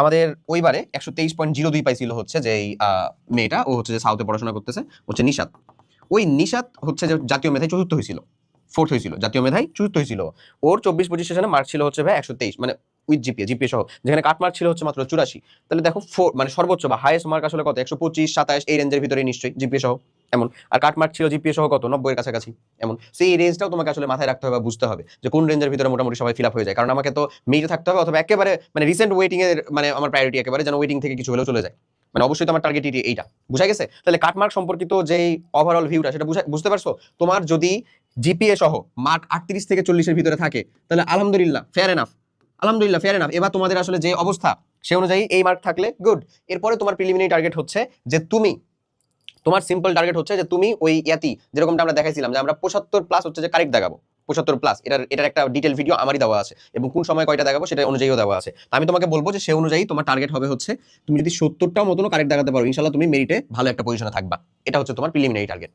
আমাদের ওইবারে একশো তেইশ পয়েন্ট জিরো দুই পাইছিল হচ্ছে যে এই মেয়েটা, ও হচ্ছে যে সাউথে পড়াশোনা করতেছে, হচ্ছে নিশাত। ওই নিশাত হচ্ছে যে জাতীয় মেধায় চতুর্থ হয়েছিল ফোর্থ হয়েছিল জাতীয় মেধায় চতুর্থ হয়েছিল ওর চব্বিশ পঁচিশ সেশনে মার্ক ছিল হচ্ছে ভাই একশো তেইশ মানে উইথ জিপিএ জিপিএ সহ, যেখানে কাট মার্ক ছিল হচ্ছে মাত্র চুরাশি। তাহলে দেখো ফোর মানে সর্বোচ্চ বা হাইয়েস্ট মার্ক আসলে কত? একশো পঁচিশ, সাতাশ, এই রেঞ্জের ভিতরে নিশ্চয়ই জিপিএ সহ। এমন। আর কাট মার্ক ছিল জিপিএ সহ কত? নব্বইয়ের কাছাকাছি। এমন। সেই রেঞ্জটাও তোমাকে আসলে মাথায় রাখতে হবে বুঝতে হবে যে কোন রেঞ্জের ভিতরে মোটামুটি সবাই ফিল আপ হয়ে যায়। কারণ আমাকে তো মেয়ে থাকতে হবে অথবা একেবারে মানে রিসেন্ট ওয়েটিং এর মানে আমার প্রায়োরিটি একেবারে যেন ওয়েটিং থেকে কিছু হলেও চলে যায়। মানে অবশ্যই তো আমার টার্গেট এইটা। বুঝা গেছে? তাহলে কাটমার্ক সম্পর্কিত যে ওভারঅল ভিউটা সেটা বুঝা- বুঝতে পারছ? তোমার যদি জিপিএ সহ মার্ক আটত্রিশ থেকে চল্লিশের ভিতরে থাকে, তাহলে আলহামদুলিল্লাহ ফেয়ার এনাফ আলহামদুলিল্লাহ ফেয়ার এনাফ এবার তোমাদের আসলে যে অবস্থা, সে অনুযায়ী এই মার্ক থাকলে গুড এরপরে তোমার প্রিলিমিনারি টার্গেট হচ্ছে যে তুমি তোমার সিম্পল টার্গেট হচ্ছে যে তুমি ওই ইয়াতি যেরকমটা আমরা দেখাইছিলাম যে আমরা পঁচাত্তর প্লাস হচ্ছে যে কারেক্ট দেখাবো। পঁচাত্তর প্লাস এটার এটার একটা ডিটেল ভিডিও আমারই দেওয়া আছে। এবং কোন সময় কয়টা দেখাবো সেটা অনুযায়ীও দেওয়া আছে। আমি তোমাকে বলব যে সে অনুযায়ী তোমার টার্গেট হবে হচ্ছে তুমি যদি সত্তরটাও মতন কারেক্ট দেখাতে পারো ইনশাল্লাহ তুমি মেরিটে ভালো একটা পজিশনে থাকবা। এটা হচ্ছে তোমার প্রিলিমিনারি টার্গেট